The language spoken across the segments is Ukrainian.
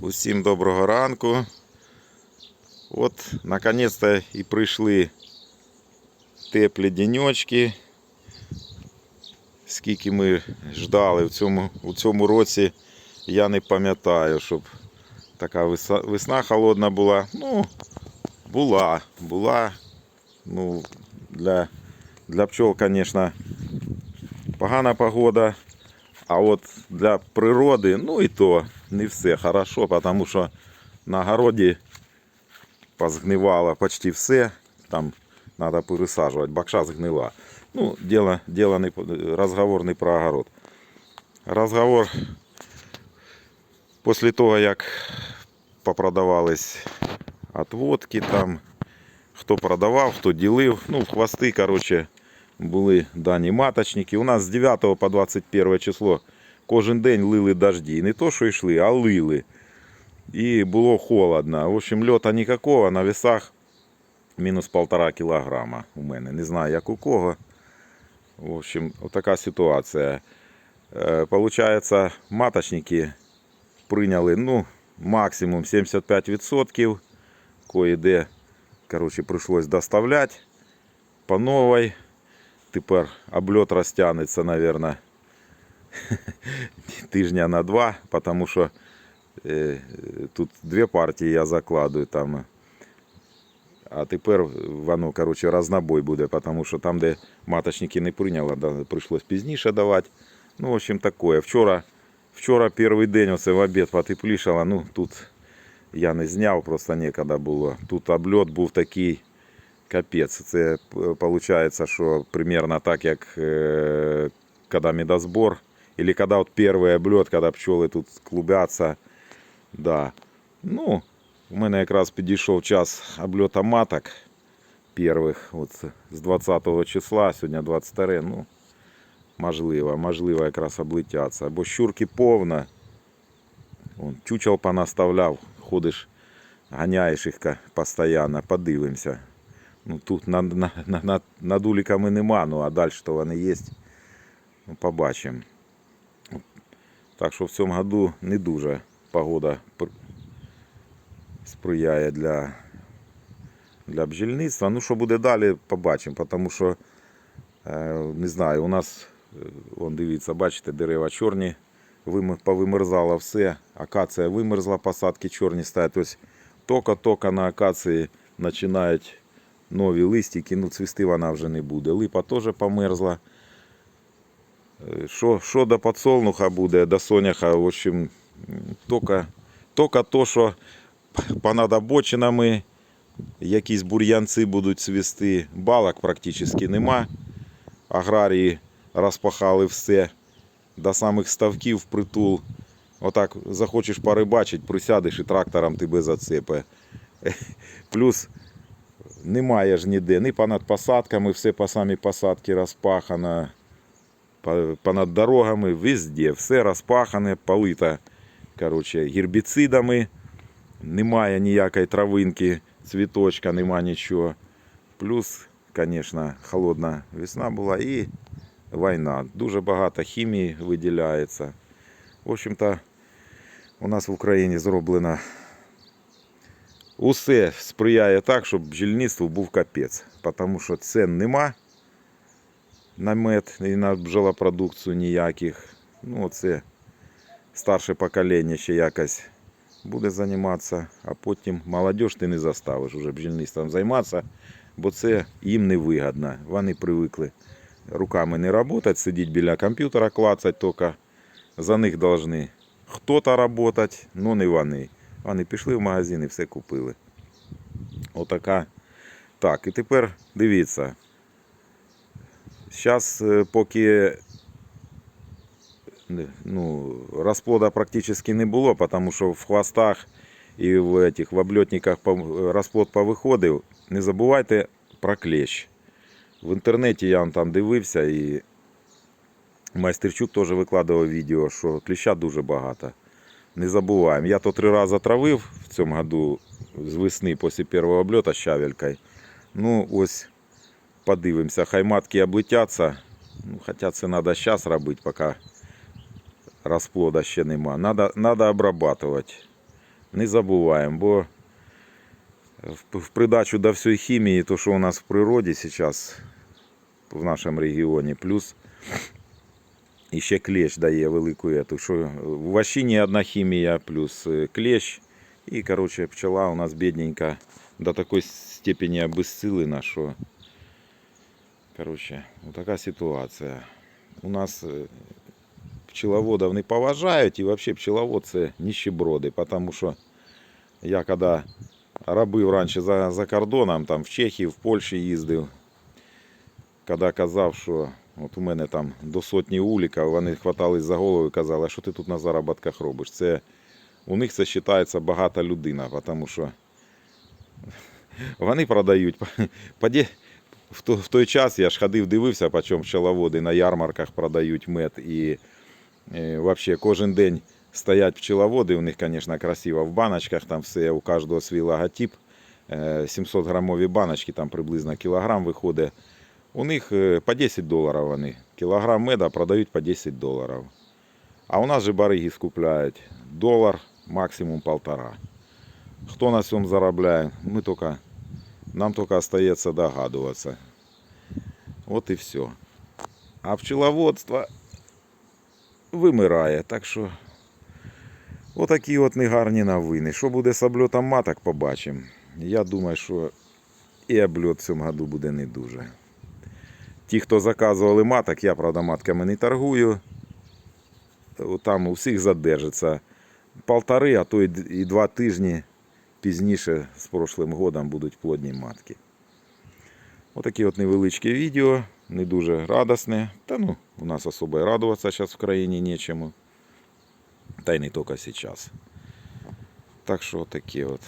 Усім доброго ранку. От, наконець-то і прийшли теплі денечки. Скільки ми ждали в цьому, у цьому році, я не пам'ятаю, щоб така весна, весна холодна була. Ну, була, була. Ну, для, для пчол, звісно, погана погода. А от для природи, ну і то не все хорошо, тому що на городі позгнивало почти все. Там треба пересаджувати, бакша згнила. Ну, дело, дело не, розговор не про огород. Розговор після того, як попродавались отводки там, хто продавав, хто ділив. Ну, в хвости, коротше, були дані маточники. У нас з 9 по 21 число кожен день лили дожді. Не то, що йшли, а лили. І було холодно. В общем, льота ніякого, на весах мінус полтора кілограма у мене. Не знаю, як у кого. В общем, така ситуація. Е, Получається, маточники прийняли ну, максимум 75%. Кое-де, прийшлось доставляти по новій. Тепер обльот розтягнеться, мабуть, тижня на два, тому що е, тут дві партії я закладую там. А тепер воно, коротше, разнобой буде, тому що там, де маточники не прийняли, да, прийшлось пізніше давати. Ну, в общем, таке. Вчора, вчора перший день, оце в обід потеплішало, ну тут я не зняв, просто некогда було. Тут обльот був такий капець. Це виходить, що примерно так, як е, коли медосбор, или коли от перший обльот, коли пчоли тут клубяться. Да. Ну, у мене якраз підійшов час обльота маток перших, от з 20 числа, сьогодні 22, ну, можливо, можливо якраз облетяться. Бо щурки повно. Вон, чучел понаставляв, ходиш, ганяєш їх ка- постійно, подивимося. Ну, тут над, на, на, над, над уліками нема, ну а далі то вони є. Ну, побачимо. Так що в цьому году не дуже погода пр- сприяє для, для бджільництва. Ну, що буде далі, побачимо. Тому що, е, не знаю, у нас, е, вон, дивіться, бачите, дерева чорні, вим- повимерзало все. Акація вимерзла, посадки чорні стоять. Ось тока-тока на акації починають нові листики, ну цвісти вона вже не буде. Липа теж померзла. Що, що до подсолнуха буде, до соняха, в общем, тільки, тільки то, що понад обочинами якісь бур'янці будуть цвісти. Балок практично нема. Аграрії розпахали все до самих ставків притул. Отак захочеш порибачити, присядеш і трактором тебе зацепе. Плюс немає ж ніде, ні понад посадками, все по самі посадки розпахано. По- Понад дорогами, везде, все розпахане, полито короче, гербіцидами. Немає ніякої травинки, цвіточка, нема нічого. Плюс, звісно, холодна весна була і війна. Дуже багато хімії виділяється. В общем-то, у нас в Україні зроблено усе сприяє так, щоб бджільництву був капець. Тому що цен нема на мед і на бджолопродукцію ніяких. Ну, це старше покоління ще якось буде займатися, а потім молодь ти не заставиш уже бджільництвом займатися, бо це їм не вигідно. Вони привикли руками не працювати, сидіти біля комп'ютера, клацати тільки. За них повинні хтось працювати, але не вони. Вони пішли в магазин і все купили. Отака. Так, і тепер дивіться. Зараз, поки не- ну, розплода практично не було, тому що в хвостах і в, этих, в обльотниках пов- розплод повиходив. Не забувайте про клещ. В інтернеті я вон там дивився і майстерчук теж викладував відео, що кліща дуже багато. Не забуваємо. Я то три рази травив в цьому году з весни після першого обльота щавелькою. Ну, ось подивимося, хай матки облетяться. Ну, хоча це треба зараз робити, поки розплода ще нема. Надо, надо обрабатувати. не забуваємо, бо в, в придачу до всієї хімії, то, що у нас в природі зараз в нашому регіоні, плюс і ще клещ дає велику ету, що в ващині одна хімія, плюс е, клещ. І, коротше, пчела у нас бідненька до такої степені обезсилена, що коротше, така ситуація. У нас е, пчеловодів не поважають, і взагалі пчеловод це ніщеброди, тому що я коли робив раніше за, за кордоном, там в Чехії, в Польщі їздив, коли казав, що от у мене там до сотні уліків, вони хватались за голову і казали, а що ти тут на заробітках робиш? Це, у них це вважається багата людина, тому що вони продають. по В то- в той час я ж ходив, дивився, по чому пчеловоди на ярмарках продають мед. І е, взагалі кожен день стоять пчеловоди, у них, звісно, красиво в баночках, там все, у кожного свій логотип. Е, 700 грамові баночки, там приблизно кілограм виходить. У них е, по 10 доларів вони. Кілограм меда продають по 10 доларів. А у нас же бариги скупляють долар, максимум полтора. Хто на цьому заробляє, ми тільки, нам тільки остається догадуватися. От і все. А пчеловодство вимирає. Так що отакі от негарні новини. Що буде з обльотом маток, побачимо. Я думаю, що і обльот в цьому году буде не дуже. Ті, хто заказували маток, я, правда, матками не торгую. Там у всіх задержиться полтори, а то і два тижні пізніше з прошлим годом будуть плодні матки. Отакі от невеличкі відео, не дуже радосне. Та ну, у нас особо і радуватися зараз в країні нічому. Та й не тільки зараз. Так що такі от.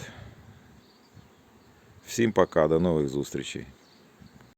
Всім пока, до нових зустрічей.